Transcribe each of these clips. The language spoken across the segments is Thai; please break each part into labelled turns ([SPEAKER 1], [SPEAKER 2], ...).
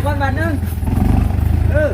[SPEAKER 1] ำก้อนบาทนึงเออ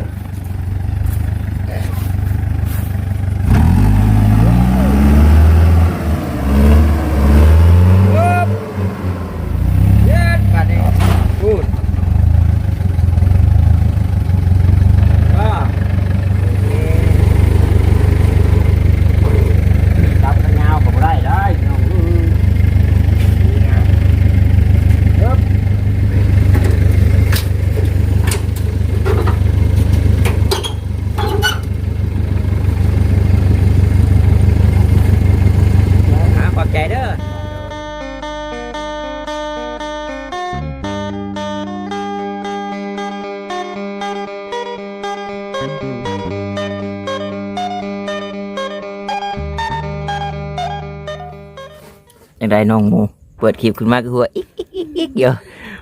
[SPEAKER 1] ได้น้องหมูเปิดคลิปขึ้นมาก็หัวอิกอิกอิกอิกเดี๋ยว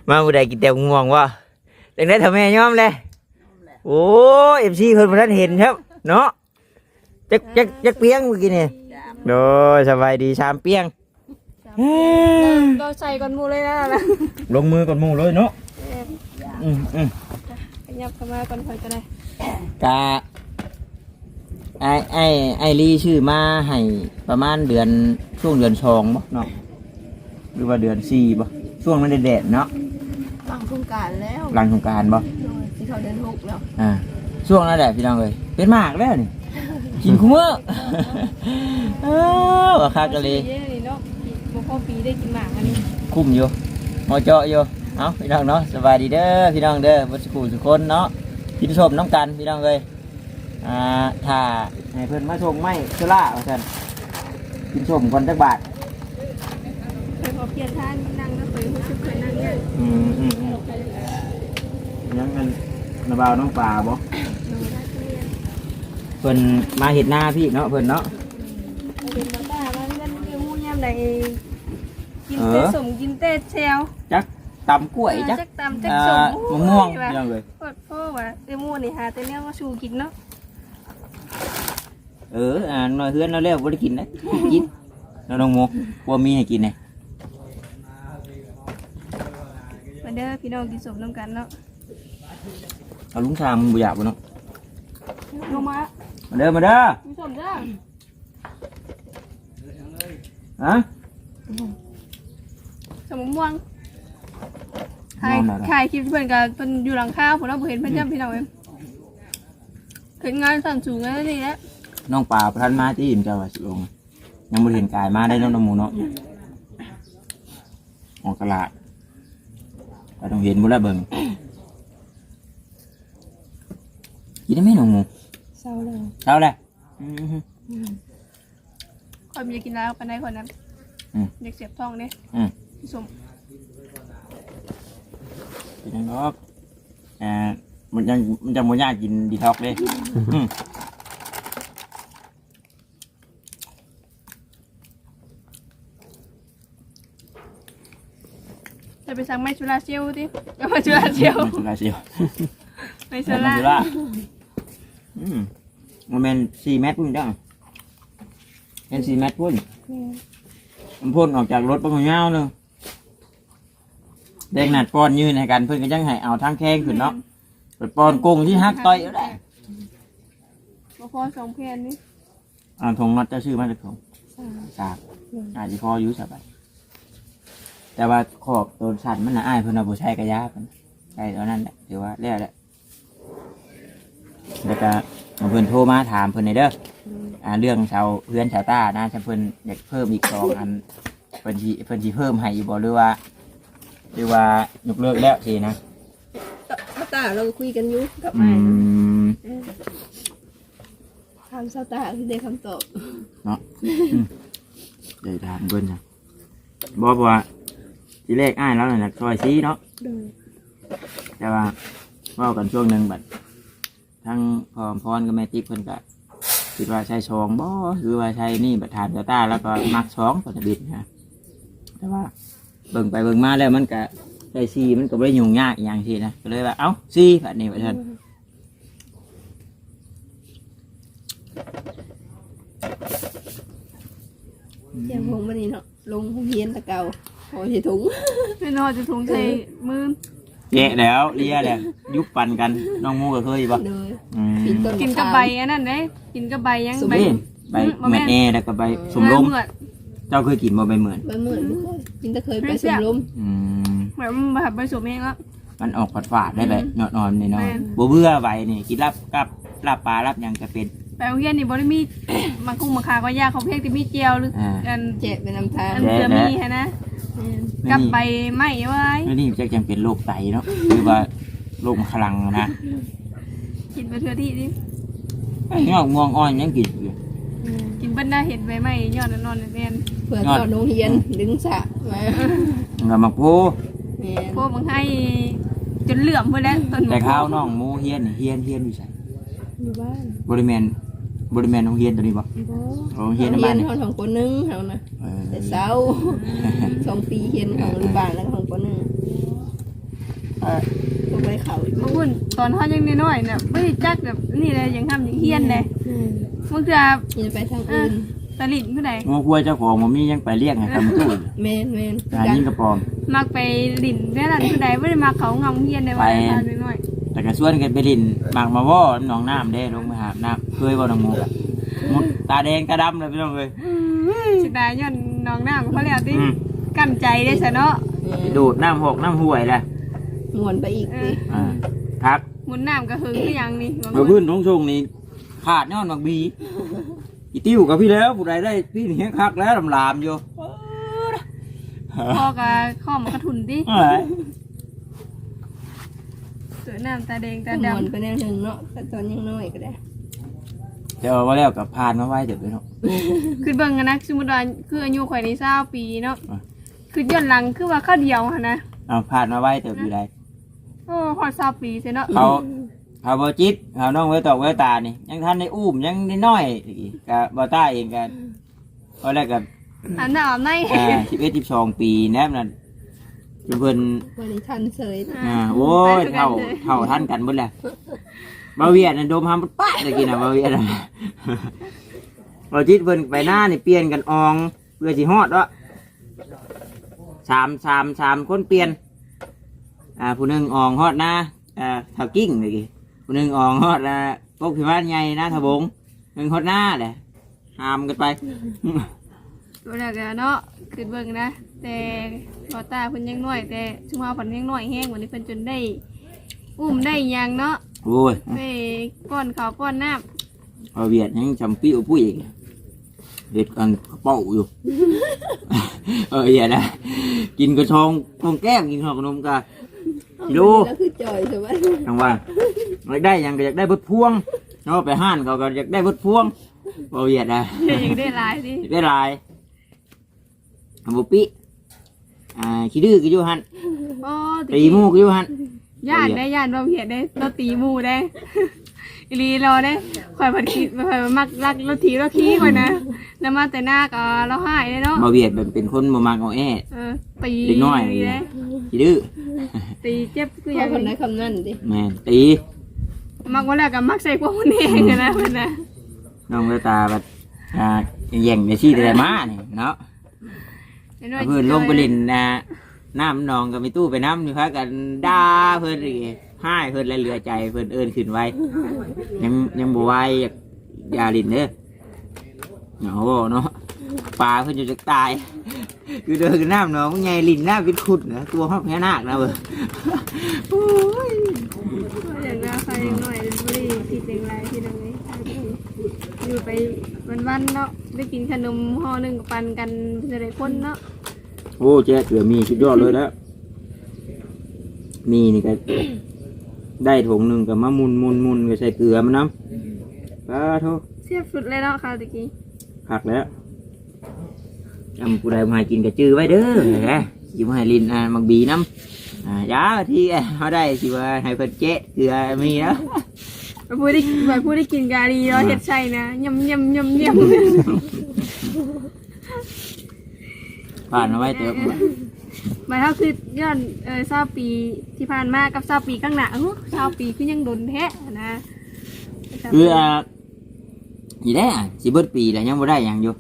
[SPEAKER 1] มาบุได้กินแต่ง่วงวะยังได้ทำแม่ยอมเลยโอ้เอฟซีเพิ่นบ่ทันเห็นครับ เนาะจักจักจักเปียงเมื่อกี้นี่โดยสบายดีชามเปียง
[SPEAKER 2] เราใส่ก่อนหมูเลยนะนะ
[SPEAKER 1] ลงมือก่อนหมูเลยเนาะอืมอืม
[SPEAKER 2] ขยับเข้ามาก่อนคอยก็ได้
[SPEAKER 1] กะไอไอไอรีชื่อมาให้ประมาณเดือนช่วงเดือนสองบ่เนาะ หรือว่าเดือนสี่บ่ช่วงมันแดดๆเนาะ
[SPEAKER 2] ฟังโครงการแล้ว
[SPEAKER 1] หลังสงกรารบ่
[SPEAKER 2] ที่เขาเดินหกแล้ว
[SPEAKER 1] อ่าช่วงนั้นแหละพี่น้องเลยเป็นมากแล้วนี่ กินคุ้มเมื่อเออว่าคักกะเลย
[SPEAKER 2] เย้นี่เนาะบ่พอปีได้กินหมากอันนี้
[SPEAKER 1] คุ้มอยู่หมอเจาะอยู่ เอาพี่น้องเนาะสบายดีเด้อพี่น้องเด้อวัชกูทุกคนเนาะกินชมน้ำกันพี่น้องเลยอ่าถ้าให้เพิ่นมาชมไม่เชล่าว่าซั่นกินชมคนจักบาท
[SPEAKER 2] เค ยพอเปลี่ยนท่านนั่งก็เคยรู้สึกเคยนั่งเนี่ย
[SPEAKER 1] อืมอืมอืมยังเงินนาบาวน้องปลาบ่เพิ่นมาเห็ดหน้าพี่เนาะเพิ่นเนาะ
[SPEAKER 2] เป็นมาตามันเล่นเกี่ยวมูยามใดกิน
[SPEAKER 1] เออ
[SPEAKER 2] เต้สมกินเต้แชว
[SPEAKER 1] จักตำกล้วยจัก
[SPEAKER 2] จักตำจัก
[SPEAKER 1] อ่า
[SPEAKER 2] สม
[SPEAKER 1] มะม่วง
[SPEAKER 2] โอ้ย
[SPEAKER 1] พี่น้องเลย
[SPEAKER 2] โคตรพ่อว่ะเต้มูนี่หาแต่เนี่ยมาชูกินเนาะ
[SPEAKER 1] เอออ่าหน่อยเฮือนเราแล้วบ่ได้กินนะกินแล้วน้องโมบ่มีให้กินเนี่ย
[SPEAKER 2] มา เด้อพี่น้องกินสมน้ำกันเนาะ
[SPEAKER 1] เอาลุงชามมันบ่อยากบ่เนาะ
[SPEAKER 2] ลงมา
[SPEAKER 1] มาเด้อมาเด้อ
[SPEAKER 2] กินสมจ้า
[SPEAKER 1] ฮะ
[SPEAKER 2] สมม่วงถ่ายถ่ายคลิปเพื่อนกับเพิ่นอยู่หลังข้าวผมเราบ่เห็นเพิ่นย่ำพี่น้องเองเห็นงานสั่นสูงงานนี่แหละ
[SPEAKER 1] น้องปลาพรันมาที่อิ่มเจ้าว่าสิลงยังบ่ได้เห็นกายมาได้น้องน้ำหมูเนาะออกตลาด ก็ต้องเห็นบ่ละเบิ่งกินได้ไหมน้องหมู
[SPEAKER 2] เศร้าเลย
[SPEAKER 1] เช้าเลยอือฮึ
[SPEAKER 2] คอยมีจะกินแล้วปานใดคนนั้น
[SPEAKER 1] อืม
[SPEAKER 2] เด็กเสียบท้องเนี่ย
[SPEAKER 1] อืม
[SPEAKER 2] พี่สม
[SPEAKER 1] เป็นยังดอกอ่ามันยังมันจะบ่ยากกินดีท็อกเด้อืม
[SPEAKER 2] จะ ไปสั่งไม้ชุลาเชียวดิเอาไม้ชุลาเชียว
[SPEAKER 1] มันสุราเชียว
[SPEAKER 2] ไม้
[SPEAKER 1] มั
[SPEAKER 2] ชุ
[SPEAKER 1] น
[SPEAKER 2] ลา
[SPEAKER 1] สุราอืมมันเป็นสี่เมตรพุ่นจังเป็นสี่เมตรพุ่นมันพ่นออกจากรถปังเงาเนึงเด็กหนัดป้อนยืนให้กันเพื่อนก็ยังให้เอาทางแข้งขึ้นเนาะเปิดป้อนกุ้งที่ฮักต่อยเอาได้
[SPEAKER 2] บ่พอสองเพนนี่
[SPEAKER 1] อ่าทงนัดเจะชื่อมาจากทงสากอาจจะพออยุ่สบาย แต่ว่าขอบตัวสันมันน่ะอ้ายเพื่อนเอาบุใช้กระยาเพิ่นใช่ตอนนั้นแหละถือว่าแล้วแหละแล้วก็เอาเพื่อนโทรมาถามเพื่อนในเด้ออ่าเรื่องชาวเพื่อนชาวต้านะชาวเพื่อนอยากเพิ่มอีกสองอันเพื่อนชีเพื่อนชีเพิ่มให้อยู่บ่หรือว่า หรือว่ายกเลิกแล้วสินะ
[SPEAKER 2] ถ้าตาเราคุยกันอยู่กับ
[SPEAKER 1] อื
[SPEAKER 2] ไอ้
[SPEAKER 1] ม
[SPEAKER 2] ถามซาตาได้คำตอบ
[SPEAKER 1] เนาะอืมเดี๋ยวถามเบิ้ลนะบอกว่า ทีแรกอ้ายแล้วน่ะซอยซีเนาะ
[SPEAKER 2] โดย
[SPEAKER 1] แต่ว่าเว่ากันช่วงหนึ่งบัดทั้งพอมพรกับแม่ติ๊กเพิ่นก็คิดว่าใช้ชองบ่หรือว่าใช้นี่บัดถามเจ้าต้าแล้วก็มักชองปัจบิดนะ แต่ว่าเบิ่งไปเบิ่งมาแล้วมันก็ใช้ซีมันก็ไม่ได้ยุ่งยากอหย่างทีนะก็เลยว่าเอ้าซีแบบนี้ว่าท่าน
[SPEAKER 2] เสียงผมวันนี้เนาะลงเฮียนตะเกา พอสิถุงไม่นอนจะถุงใส่มือ
[SPEAKER 1] แกะแล้วเลียแล้วยุบปันกันน้องมูก็เคยบ่
[SPEAKER 3] เลย
[SPEAKER 1] อืม
[SPEAKER 3] กินต้น
[SPEAKER 2] กินกับใบอันนั้นเด้กินกับใบยังใบ
[SPEAKER 1] นี่ใบ
[SPEAKER 2] บ่แม่
[SPEAKER 1] แม่
[SPEAKER 2] น
[SPEAKER 1] แอแล้วก็ใบสมลม
[SPEAKER 2] เหมือน
[SPEAKER 1] เจ้าเคยกินบ่ใบเหมือน
[SPEAKER 3] ใบเหมือนกินแต่เคยไปสมลม
[SPEAKER 1] อืม
[SPEAKER 2] เหมือนมันแบบใบสมเองแล้ว
[SPEAKER 1] มันออกฝาดฝาดๆได้แบบนอนๆนี่นอน
[SPEAKER 2] แม่น
[SPEAKER 1] บ่เบื่อใบนี่กินลาบกับลาบปลาลาบหยังก็เป็น
[SPEAKER 2] ไปโรงเรียนนี่บ่ได้มี มังคุงมังคาก็ยากเขาเพียงแต่มีเจียวหรือ
[SPEAKER 1] อ่า
[SPEAKER 2] อัน
[SPEAKER 3] แจกเป็นน้ำทาน
[SPEAKER 2] อันเจอมีฮะนะ กับใบไม้ไว้
[SPEAKER 1] แล้วนี่จะยังเป็นโรคไตเนาะหรือว่าโรคมะขลังนะ
[SPEAKER 2] กินไปเทื่อที่นี่
[SPEAKER 1] ไอ้เงาม่วงอ่อนยังกินอยู่
[SPEAKER 2] กินเบิ้ลได้เห็ดใบไม้ยอดนอนๆแม่น
[SPEAKER 3] เพื่อเข้าโรงเรียนดึงสะมา
[SPEAKER 1] กับมักโพ
[SPEAKER 3] แม่น
[SPEAKER 2] พวกมึงให้จนเหลื่อมไปแล้วต้น
[SPEAKER 1] แต่ข้าวน้องหมูเฮียนนี่เฮียนเฮียนอยู่ใส่
[SPEAKER 3] อยู่บ้าน
[SPEAKER 1] บริเวณ บริเวณโรงเรียนตัวนี้บ่
[SPEAKER 3] บ่
[SPEAKER 1] โรงเรียนใน
[SPEAKER 3] เรี
[SPEAKER 1] บ้ายน
[SPEAKER 3] น
[SPEAKER 1] นี่
[SPEAKER 3] ของของคนนึงเขานะ
[SPEAKER 1] เออ
[SPEAKER 3] แต่เช้าสองปีเรียนของอนุบาลแล้วของคนนึงเออก็ไปเขาอีก
[SPEAKER 2] บางคนตอนเขายังน้อยๆเนี่ยไม่ได้จักแบบนี่เลยยังทำยังเฮียนเลยมึงจะ
[SPEAKER 3] ยินไปทางอื่น
[SPEAKER 2] ตะลิดผู้ใด
[SPEAKER 1] งูกลัวเจ้าของมันมียังไปเรียกให้คำตู้
[SPEAKER 3] แม่นแม่น
[SPEAKER 1] อันนี้กระปอม
[SPEAKER 2] มักไปลินแม่นั่นผู้ใดไม่ได้มาเขางำเฮียนในวันตอนน้อย
[SPEAKER 1] แต่ก็ชวนกันไปลินหมากมาว่อหนองน้ำเด้ลงไปหาบน้ำเคยบ่น้องหมูกะมุดตาแดงตาดำเลยพี่น้องเลย
[SPEAKER 2] ๆสิดาย้อนน้องน้ำเขาแล้วติ
[SPEAKER 1] อืม
[SPEAKER 2] กั้นใจได้ซะเนาะ
[SPEAKER 1] ไปดูดน้ำหกน้ำห่วยแหละ
[SPEAKER 3] มวนไปอีกดิ
[SPEAKER 1] อ่าครับ
[SPEAKER 2] หมุนน้ำก็หึงคือหยังนี่บาง
[SPEAKER 1] มา
[SPEAKER 2] คน
[SPEAKER 1] พื้นทงชงนี่ขาดย้อนบักบีอีติ้วกับพี่แล้วผู้ใดได้พี่นี่คักแล้วลำลามอยู่
[SPEAKER 2] พ่อกับข้อมนกระทุนติ
[SPEAKER 1] เอ้ย
[SPEAKER 2] สวย น้ำตาแดงตา
[SPEAKER 3] ก็มวน
[SPEAKER 2] ดำ
[SPEAKER 3] ไปแนวหนึ่งเนาะแต่ตอนยังน้อยก็ได้
[SPEAKER 1] แต่ว่าว่าแล้วกับพานมาไว้เดี๋ยวไปเนาะ
[SPEAKER 2] คือเบิ่งกันนะสมมุติว่าคืออายุข่อยนี่20ปีเนาะ
[SPEAKER 1] อะ
[SPEAKER 2] คือย้อนหลังคือว่าข้าวเดียวหั่นนะ
[SPEAKER 1] เอาพานมาไว้เดี๋ยวอยู่ใด
[SPEAKER 2] โอ้ฮอด20ปีเสียเนาะ
[SPEAKER 1] เขาเขาบอจิตเขาน้องไว้ตอกไว้ตานี่ ยังทันในอุ้มยังได้น้อยอีกกับบอต้าเองกันก็แรกกับ
[SPEAKER 2] อันน่ะเอาใน
[SPEAKER 1] สิบเอ็ดสิบสองปีแนบนั่น จนเพิ่น
[SPEAKER 3] วันนี้ทันเสย
[SPEAKER 1] อ่าโอ้ยเท่าเท่าท่านกันหมดแหละบาเวียดน่ะโดมหามดป้าตะกี้น่ะบาเวียดน่ะบอจิตเพิ่นไปหน้านี่เปลี่ยนกันอองเพื่อสิฮอดวะสามสามสามคนเปลี่ยน อ่าผู้หนึงอองฮอดหน้าอ่าเท่ากิ้งตะกี้ผู้หนึงอองฮอดอ่าพวกพิมานใหญ่นะทะบงหนึ่งฮอดหน้าแหละหามกันไป
[SPEAKER 2] ตัวแรกอะเนาะคือเบิ่งนะ แต่พอตาเพิ่นยังน้อย แต่ชุมเฮาเพิ่นยังน้อยแฮงวันนี้เพิ่นจนได้ อุ้มได้หยังเนาะ
[SPEAKER 1] โอ้ย
[SPEAKER 2] ไปป้อนข้าวป้อนน้ำ
[SPEAKER 1] พอเวียดยังจำปิ้วปุ้ยอีกเด็ดกันเป้าอยู่ เอออย่านะกินกระชองทองแก้มกินขนมกะกิโล
[SPEAKER 3] แล้วคือจอยใช่ไหม
[SPEAKER 1] ทางว่าอยากได้หยังก็อยากได้เบดพวงเนาะไปห้านเขาก็อยากได้เบดพวงพอเวียดนะ
[SPEAKER 2] ยังได้หลายดิ
[SPEAKER 1] อยากได้หลายอัมบุปิ อ่าขี้ดื้อก็อยู่หัน
[SPEAKER 2] อ๋อ
[SPEAKER 1] ตีหมูก็อยู่หัน
[SPEAKER 2] ย่านได้ย่านบ่เพียดได้เราตีหมู่ได้อีหลีเราได้ข่อยผัดคิดข่อยมักรักเราถีเราขี้ข่อยนะแล้วมาแต่หน้าก็เราหายได้เนาะ
[SPEAKER 1] มาเวียดแบบเป็นคนมามักเอาแอ้
[SPEAKER 2] เออตี
[SPEAKER 1] เด็กน้อยอะไรอย่างเงี้ยขี้ดื้อ
[SPEAKER 2] ตีเจ็บคืออ
[SPEAKER 3] เขา
[SPEAKER 2] ย่าง
[SPEAKER 3] คนไหน
[SPEAKER 2] นี้
[SPEAKER 3] คำนั้นดิ
[SPEAKER 1] แม่นตี
[SPEAKER 2] มักว่าแล้วก็มักใส่พวกมันเองอะนะเพิ่นนะ
[SPEAKER 1] น้องเวตาแบบอ่าแย่งในที่แต่มาเนี่ยเนาะ
[SPEAKER 2] เห็นว่า
[SPEAKER 1] เพื่อนลงไปเลินนะน้ำหนองกับไปตู้ไปน้ำนี่พากันด่าเพื่อนอีกให้เพื่อนและเหลือใจเพื่อนเอินขึ้นไว้ ยังยังบวไหวอยากอยาลินเด้อโอ้โหเนาะปลาเพื่อนจะจะตาย คือเดินขึ้นน้ำหนองไงลินหน้าเป็นขุดนะตัวห้องพญานาคนะเว้ยโอ้ย
[SPEAKER 2] อย่างน่าใครหน่อยเป็นบุรีผิดอย่างไรที่ตรงนี้อยู่ไปวันๆเนาะได้กินขนมห่อหนึ่งกับปันกันจะได้คนเนาะ
[SPEAKER 1] โอ้เจ๊เสือมีสุดยอดเลยแล้วมีนี่ก็ ได้ถุงหนึ่งกับมะมุนมุนมุนก็ใส่เกลือมันน้ำปลาโท
[SPEAKER 2] เสียบสุดเลยเนาะค่ะตะกี้
[SPEAKER 1] ผักแล้วจำกูได้มาให้กินกระจือไว้เด้อแหมสิมาให้ลินอ่ามักบีน้ำอ่ายาที่เขาได้สิว่าให้เพิ่นเจ๊เกลือมีแล้ว
[SPEAKER 2] ไปพูดได้ไปพูดได้กินกาดีเราะเห็ดใช่นะยำยำยำย
[SPEAKER 1] ผ่านมาไว้เติมำ
[SPEAKER 2] หมายเท่าคือย้อนเออเศร้าปีที่ผ่านมากับเศร้าปีข้างหน้าเออเศร้าปีคือยังโดนแท้นะ
[SPEAKER 1] คืออ่าอีแน่สิเบิดปีแล้วยังบ่ได้หยังอยู่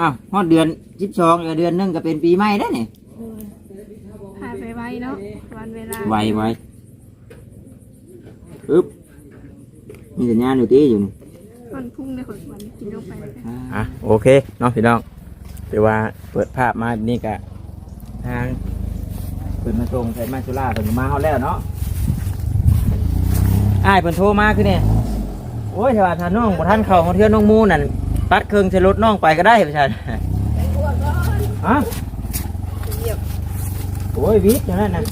[SPEAKER 1] อ้าวฮอดเดือนสิบสองเดือนหนึงก็เป็นปีใหม่ได้วนี่
[SPEAKER 2] ผ่านไปไว้เนาะวันเวลา
[SPEAKER 1] ไวไวปึ๊บมีสัญญาณอยู่ที่อยู่นี่
[SPEAKER 2] วันพุ่งในขนวันกินลงไปเลยค่ะ
[SPEAKER 1] อะโอเคเนาะพี่น้อง แต่ว่าเปิดภาพมานี่กะทางเปิดมาส่งใส่มาชุล่าเปิดมาเขาแล้วเนาะอ้ายเปิดโทรมาคือเนี่ยโอ้ยถ้าว่าถ้าน้องบ่ท่านเข้ามาเที่ยวน้องมูนั่นตัดเครื่องใช้รถน้องไปก็ได้พี่ชายฮะโอ้ยวิทย์อย่างนั้นนะ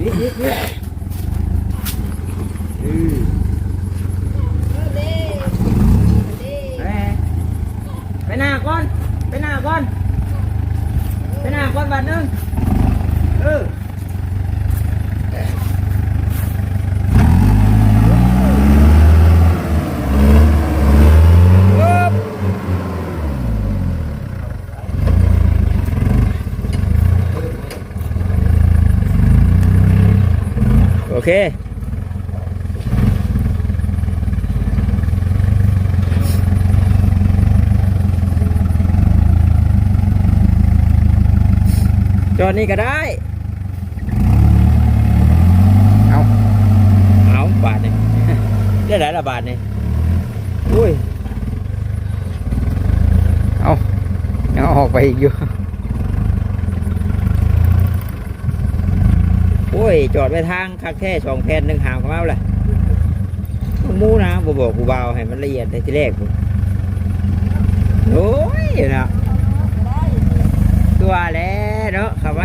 [SPEAKER 1] วิทย์วิทย์วิทย์อือ ไปไปหน้าก่อน ไปหน้าก่อน ไปหน้าก่อนบาทหนึงเออปึ๊บโอเค จอดนี่ก็ได้ เอาเอาบาทนี่ได้หลายละบาทนี่อุ้ย เอายังเอาออกไปอีกอยู่โอ้ย จอดไปทางคักแค่สองแผ่นหนึ่งหางของเอาแหละหมูนะบ่บอกกูเบาให้มันละเอียดในที่แรกพุ่นโอ้ยนะตัวแล้ว เนาะขับไ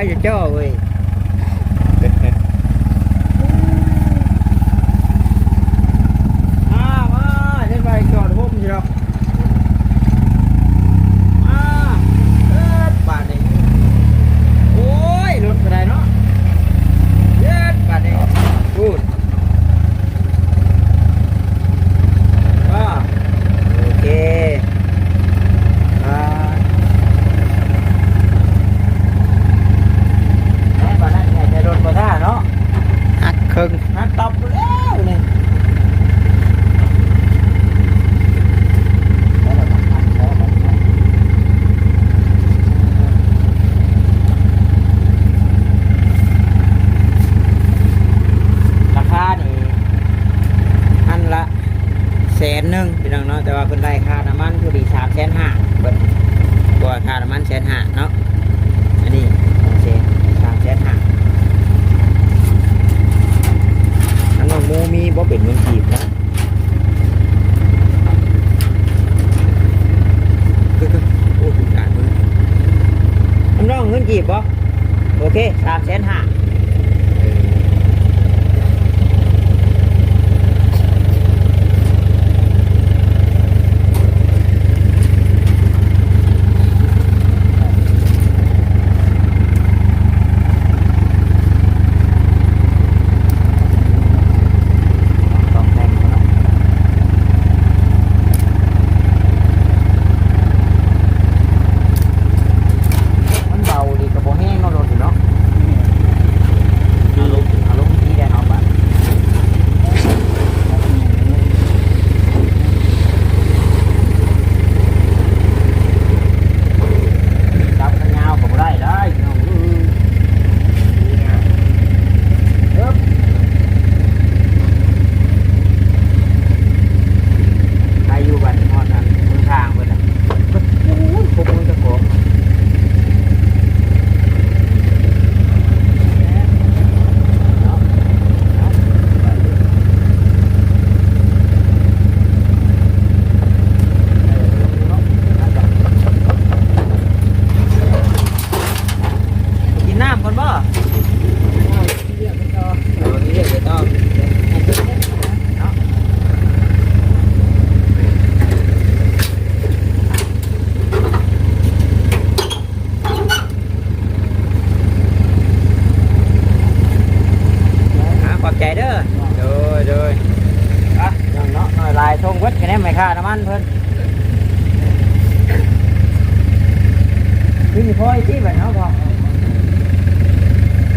[SPEAKER 1] คือพ่อ้ที่แบบเขาบอก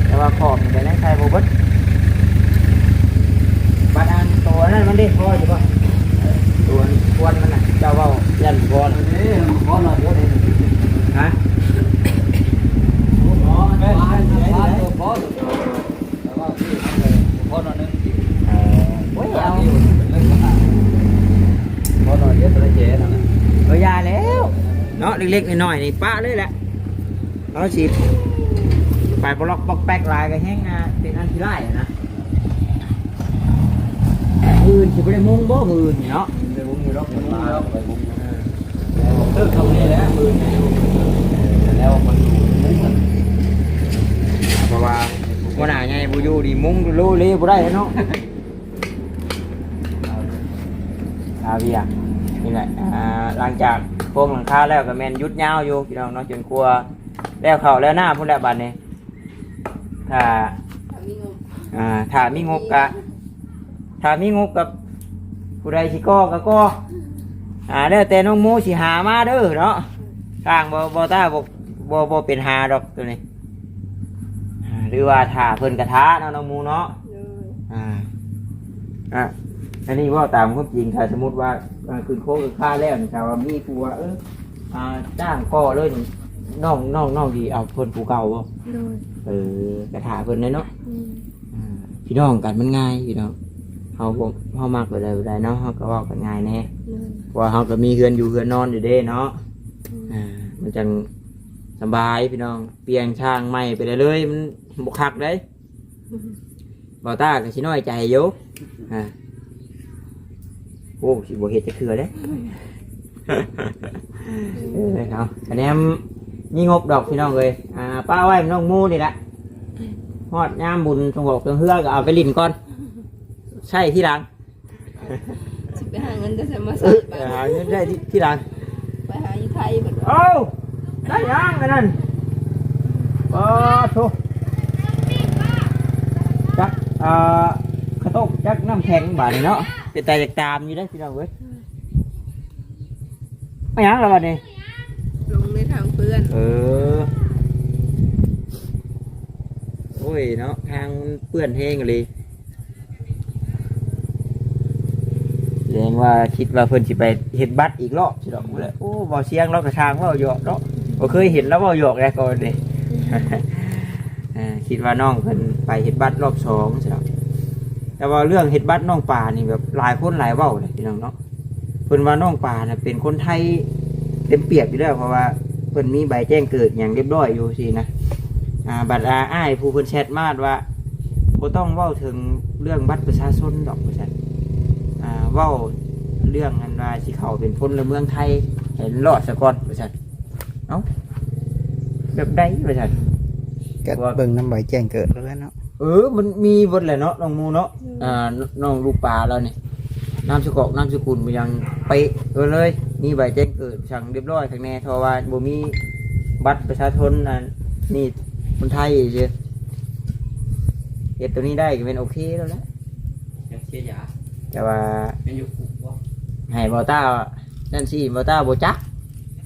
[SPEAKER 1] แต่ว่าขอบแต่ในใส่โบบัตบาตานตัวนั่นมันได้พ่อยใช่ปะตัวควนมันน่ะเจ้าเบายันบอลบอลอะไรฮะบอลบอลบลบอลแต่ว่าบอลนั่นเออโอ้ยเอาบอลน้อยเยอะตัวเจ๊นั่น
[SPEAKER 4] ยา
[SPEAKER 1] แล้วเนาะเล็กๆน้อยๆนี่ป้าเลยแหละ เอาสิไปบล็อกบล็อกแป๊กลายก็แห้งนะเป็นอันที่ไล่นะมืนสิบ่ได้มุ่งบ่มืนเนาะ
[SPEAKER 4] ไปมุ้งอยู่รอบมาไปมุ้ง
[SPEAKER 1] เลิกทำนี่แหล้วมืน
[SPEAKER 4] แล้วมันมุ้ง
[SPEAKER 1] เพราะว่าวันไหนไงบูยูดีมุ้งรู้เลยบ่ได้เนาะอาเวียนี่แหละหลังจากโฟมหลังคาแล้วก็แมนยุดยาวอยู่พี่น้องเนาะจนกลัว แล้วเขาแล้วหน้าพุ่นแล้วบัดนี้ถ้า
[SPEAKER 3] ถ้ามีงบ
[SPEAKER 1] อ่าถ้ามีงบกะถ้ามีงบกับผู้ใดสิก็ก็ก็อ่าแล้วแต่น้องมูสิหามาเด้อเนาะข้างบ่บ่ตาบ่บ่บ่เป็นหาดอกตัวนี้หรือว่าถ้าเพิ่นกระทะเนาะน้องมูเนาะอ่าอะอันนี้ว่าตามความจริงถ้าสมมติว่าคือโค้งคือค่าแล้วนี่ถ้าว่ามีผู้ว่าเอออ่าจ้างก็เลยนี่ น้องน้องน้องดีเอาเพิ่นผู้เก่าบ่
[SPEAKER 2] โดย
[SPEAKER 1] เออกระถาเพิ่นเลยเนาะ
[SPEAKER 2] อืม
[SPEAKER 1] อ่าพี่น้องกันมันง่ายพี่น้องเฮาบ่เฮามากไปได้บ่ได้เนาะเฮาก็เว้ากันง่ายแน่
[SPEAKER 2] โดย
[SPEAKER 1] เพราะว่าเฮาก็มีเฮือนอยู่เฮือนนอนอยู่เด้เนาะ
[SPEAKER 2] อืม
[SPEAKER 1] อ่ามันจังสบายพี่น้อง เปลี่ยนช่างใหม่ไปได้เลยมันบ่คักเด้บ่ตาก็สิน้อยใจอยู่อ่าโอ้สิบ่เฮ็ดจะคือเด้ เออเนาะคะแนน มีงบดอกพี่น้องเอ้ยอ่าป้าไว้น้องหมูนี่แหละฮอดยามบุญสงบเครื่องเฮือก็เอาไปลิ้นก่อน ใช่ที่หลัง
[SPEAKER 3] สิไปหาเงินจะใส่มา
[SPEAKER 1] เอ
[SPEAKER 3] ใส่
[SPEAKER 1] อ
[SPEAKER 3] บ้าน
[SPEAKER 1] หาเงินได้ที่ที่หลัง
[SPEAKER 3] ไปหาอยู่ไทยบัดว่า
[SPEAKER 1] โอ้ได้ยังกันนั่นโอ้โถจักเอ่อข้าวต้มจักน้ำแข็งบาดนี้เนาะเป็นแต่จากตามอยู่ได้อพี่น้องเว้ยไม่ยังแล้วบาดนี้
[SPEAKER 3] ลงในทางเพื่ อน
[SPEAKER 1] เออ โอ้ยเนาะทางเปื้อนแห้งเลยแสดงว่าคิดว่าเพิ่นสิไปเฮ็ดบัตรอีกรอบสิดอกบ่เลยโอ้บ่เสียงเรากระทางว่าหยอกเนาะบ่เคยเห็นแล้วว่าหยอกแล้วก่อนนี่อ่าคิดว่าน้องเพิ่นไปเฮ็ดบัตรรอบสองสิดอกแต่ว่าเรื่องเฮ็ดบัตรน้องป่านี่แบบหลายคนหลายเว้าเลยพี่น้องเนาะเพิ่นว่าน้องป่าน่ะเป็นคนไทยเต็มเปียกอยู่แล้วเพราะว่า พิ่นมีใบแจ้งเกิดอย่างเรียบร้อยอยู่สินะอ่าบัตรอาอ้ายผู้เพิ่นแชทมาว่าบ่ต้องเว้าถึงเรื่องบัตรประชาชนดอกว่าซั่นอ่าเว้าเรื่องอันว่าสิเข้าเป็นพลเมืองไทยเห็นรอดซะก่อนว่าซั่นเอ้าแบบใดว่าซั่น
[SPEAKER 4] ก็เบิ่งน้ำใบแจ้งเกิดแล้วเนาะ
[SPEAKER 1] เออมันมีหมดแหละเนาะน้องหมูเนาะอ่าน้องลูกปลาเราเนี่ย นามสกุลนามสกุลมันยังไปะเออเลย มีใบแจ้งเกิดสั่งเรียบร้อยข้างในทว่าบ่มีบัตรประชาชนนั่นนี่คนไทยเชียเก็บตัวนี้ได้ก็เป็นโอเคแล้วแหละ
[SPEAKER 4] ยังเชียร์ยา
[SPEAKER 1] แต่ว่า
[SPEAKER 4] ยังอยู่คุกวะ
[SPEAKER 1] ให้บอต้านั่นสิบอต้าโบจัก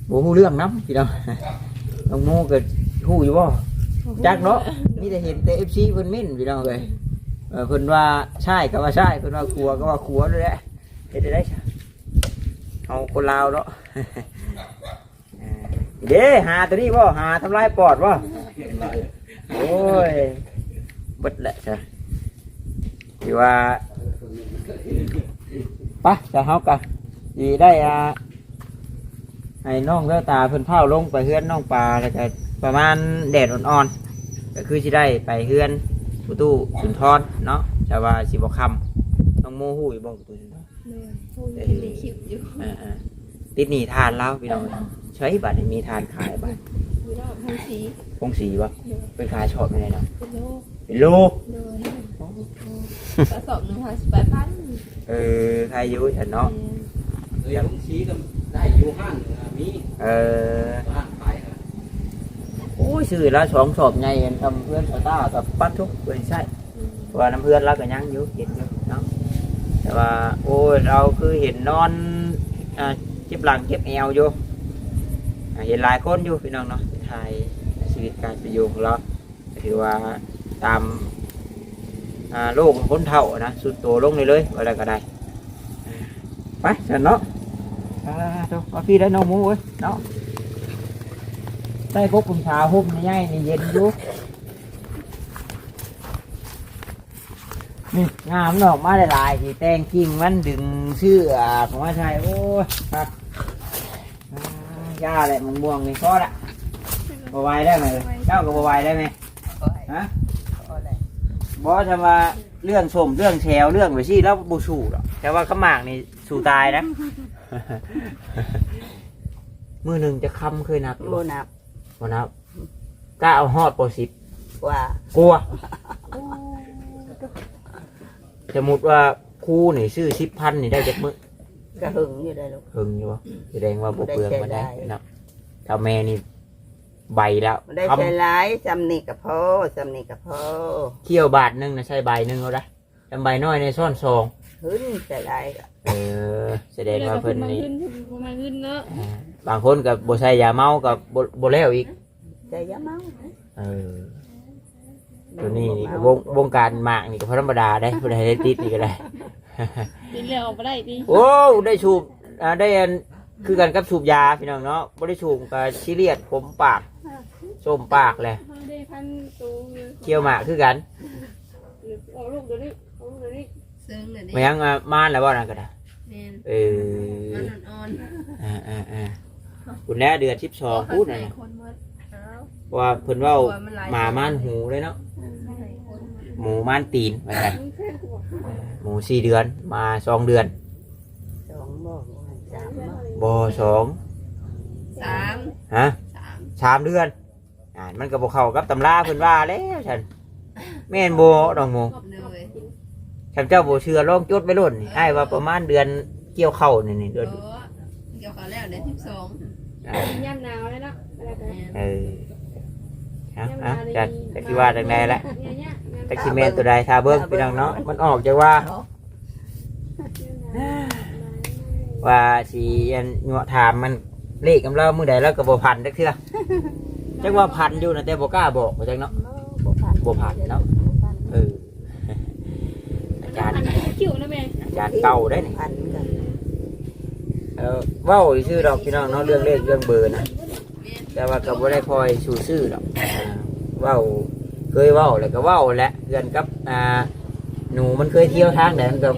[SPEAKER 1] โบฮู้เรื่องน้ำพี่น้องน้องหมูก็ฮู้อยู่บ่จักเนาะมีแต่เห็นแต่เอฟซีเพิ่นมิ่นพี่น้องเลยเออเพิ่นว่าใช่ก็ว่าใช่เพิ่นว่าครัวก็ว่าครัวด้วยแหละ เฮ็ดได้ได้เอาคนลาวเนาะเออเด้หาตัวนี้บ่หาทำลายปอดบ่โอ้ยเบิดแหละจ้ะที่ว่าไปะจะเฮากะสิได้อ่าให้น้องเลือตาเพิ่นเผาลงไปเฮือนน้องปลาแล้วก็ประมาณแดดอ่อนๆก็คือสิได้ไปเฮือนประตูสุนทรเนาะแต่ว่าสิบคำต้องโมหูอยู่บอกประตูสุนทร
[SPEAKER 3] เลยพูดอยู่ในคลิปอยู่
[SPEAKER 1] อ่าๆติดหนีทานแล้วพี่น้องใช้บัตรมีทานขายบัตร
[SPEAKER 3] อยู่รอบทั้งสี
[SPEAKER 1] พงสีวะ
[SPEAKER 3] เลย
[SPEAKER 1] เป็นขายช็อตไม่ได้เนาะ
[SPEAKER 3] เป็นโลก
[SPEAKER 1] เป็นโล
[SPEAKER 3] เลยกระสอบหนึ่งห้าสิบแปดพัน
[SPEAKER 1] เออใครอยุ่ฉันเนาะ
[SPEAKER 4] ยังชี้กันได้อยู่ห้างมี
[SPEAKER 1] เออ
[SPEAKER 4] ห้างขาย
[SPEAKER 1] โอ้ยสื่อละสองสอบใหญ่กันทำเพื่อนสตาร์กับปัดทุกเพื่อนใช่เพราะว่าน้ำเพื่อนเราก็ยังอยู่เห็นอยู่เนาะ แต่ว่า โอ้ยเราคือเห็นนอนอ่าเจ็บหลังเจ็บแอวอยู่อ่าเห็นหลายคนอยู่พี่น้องเนาะถ่ายชีวิตการประโยชน์ของเราก็ถือว่าตามอ่าโลกของคนเท่านะสุดโตวลงเลยเลยอะไรก็ได้อ่าไปฉันเนาะอ่าเดี๋ยวเอาพี่ได้น้องหมูเว้ยเนาะได้พวกคุณชาหุ้มในย่ายในเย็นอยู่ นี่งามดอกมาหลายๆที่แต่งกิ่งมันดึงเชื่อของว่าชายโอ้ยครับอ่ายาแหละมึงม่วงนี่พอละบไหวได้ไหมเจ้าก็บไหวได้ไหมฮะบอทำว่าเรื่องชมเรื่องแชวเรื่องไปสิแล้วบูสูหรอกแต่ว่าขมากนี่สู่ตายนะมือหนึ่งจะคำเคยนับอยู่
[SPEAKER 3] โบนับ
[SPEAKER 1] บ่นับกล้าเอาฮอดโปรสิบ
[SPEAKER 3] กว่า
[SPEAKER 1] กลัว สมมติว่าครูนี่ซื้อสิบพันนี่ได้จากมือก
[SPEAKER 3] ระหึงอยู่ได้ลูก
[SPEAKER 1] หึงอยู่วะแสดงว่าบุเปลืองมาได้
[SPEAKER 3] ได้ใช้ได้
[SPEAKER 1] เนาะถ้าแม่นี่ใบแล้ว
[SPEAKER 3] ได้
[SPEAKER 1] คำ
[SPEAKER 3] ใช้ร้ายจำนี่กับพ่อจำนี่กับพ่อ
[SPEAKER 1] เที่ยวบาทหนึงนะใช่ใบหนึงเอาละจำใบน้อยในซ่อนซอง
[SPEAKER 3] หึ้นใช้ร้ายก็
[SPEAKER 1] เออแสดงว่าเพิ่นนี่
[SPEAKER 2] ขึ้นมาขึ้นเนาะ
[SPEAKER 1] อ่าบางคนกับบ่ใส่ยาเมากับบ่บ่แล้วอีก
[SPEAKER 3] ใจยาเมา
[SPEAKER 1] เออ ตัวนี้นี่ก็วงวงการหมากนี่ก็ธรรมดาได้ผู้ใดได้ติดนี่ก็ได้
[SPEAKER 2] กินแล้วออกมาได้ดิ
[SPEAKER 1] โอ้ได้สูบอ่าได้อันคือกันกับสูบยาพี่น้องเนาะบ่ได้สูบกับซีเรียสผมปากส้มปากแหละ
[SPEAKER 2] ได้พันตัว
[SPEAKER 1] เคี่ยวหมากคือกัน
[SPEAKER 2] ออกลูกเดี๋ยวนี้ออกลูกเดี๋ยวนี้
[SPEAKER 3] ซึ้งเลย
[SPEAKER 1] มายังอะมานแล้วบ่นั่นก็ได้
[SPEAKER 3] แม่น
[SPEAKER 1] เออ
[SPEAKER 3] มันอ่อน
[SPEAKER 1] อ่าอ่าอ่าคุณแน่เดือนสิบสองพูดหน่อยนะ
[SPEAKER 3] คนหมดเอา
[SPEAKER 1] ว่าเพิ่นเว่าหมาม่านหูเลยเนาะหมูม่านตีนว่าไงหมูสี่เดือนมาสองเดือน
[SPEAKER 3] สองบอกสามบอก
[SPEAKER 1] บอสอง
[SPEAKER 3] สาม
[SPEAKER 1] ฮะ
[SPEAKER 3] สาม
[SPEAKER 1] สามเดือนอ่ามันก็บอกเข้ากับตำราเพิ่นว่าแล้วฉันแม่นโบดองโม
[SPEAKER 3] เลย
[SPEAKER 1] ฉันเจ้าโบเชื่อลองจดไปรุ่นไอ้ายว่าประมาณเดือนเกี่ยวเข้านี่นี่เดือน
[SPEAKER 3] เกี่ยวกับแล้วเดือนสิบสอง
[SPEAKER 1] อ่า
[SPEAKER 2] ย่ำหนาวเลยเนาะอะไรกัน
[SPEAKER 1] เออเอาเอาจัดจักสิว่าจังใดละจักสิแม่นตัวใดทาเบิ่งพี่น้องเนาะมันออกจากว่า ว่าสีอันยัวถามมันเลขกำเรามือใดแล้วก็บ่พันจักเทื่อจักว่าพันอยู่นะแต่บ่กล้าบอกว่าจักเนาะบ่ผ่านเนาะเอออาจารย์
[SPEAKER 2] คิวนะแม่
[SPEAKER 1] อาจารย์เก่าได้นี่
[SPEAKER 3] พันกัน
[SPEAKER 1] เออเว้าชื่อดอกพี่น้องเนาะเรื่องเลขเรื่องเบอร์นะ แต่ว่าก็บ่ได้คอยสู่ชื่อดอกอ่าเว้าเคยเว้าแล้วก็เว้าแหละเพื่อนกับอ่าหนูมันเคยเที่ยวทางไหนมันก็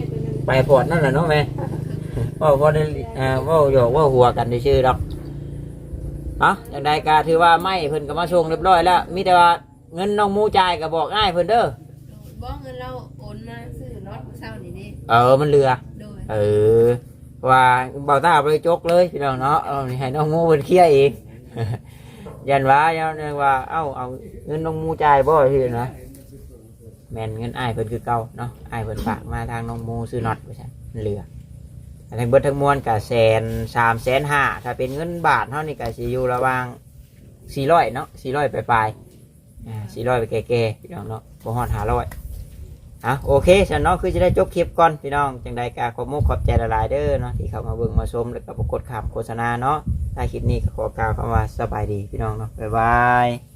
[SPEAKER 1] ไปพอดนั่นแหละเนาะแม่เว้าพอได้อ่าเว้าหยอกเว้าหัวกันในชื่อดอกเนาะอย่างใดก็ถือว่าไม่เพิ่นก็มาส่งเรียบร้อยแล้วมีแต่ว่าเงินน้องหมูจ่ายก็บอกง่ายเพิ่นเด้อ
[SPEAKER 3] บอกเงินเราโอนมาซื้อรถเช่านี่ดิ
[SPEAKER 1] เออมันเรือ
[SPEAKER 3] โดย
[SPEAKER 1] เออว่าเบาตาไปจกเลยพี่น้องเนาะเอาให้น้องงูเป็นเคลียร์เอง ยันว่ายันว่า เอ้าเอาเงินน้องมูจ่ายบ่ที่นะแมนเงินอ้ายเพิ่นคือเก่าเนาะอ้ายเพิ่นฝากมาทางน้องมูซื้อน็อตไปใช่เหลืออันทั้งเบิดทั้งมวลกับแสนสามแสนห้าถ้าเป็นเงินบาทเท่านี้ก็สิอยู่ระหว่างสี่ร้อยเนาะสี่ร้อยปลายๆอ่าสี่ร้อยไปแก่ๆพี่น้องเนาะบ่ฮอดห้าร้อย อะโอเคฉันเนาะคือจะได้จบคลิปก่อนพี่น้องจังใดกาขอมุกขอบใจหลายๆเด้อเนาะที่เข้ามาเบิ่งมาชมแล้วก็ปรากฏข่าวโฆษณาเนาะถ้าคลิปนี้ก็ขอกล่าวคำว่าสบายดีพี่น้องเนาะบ๊ายบาย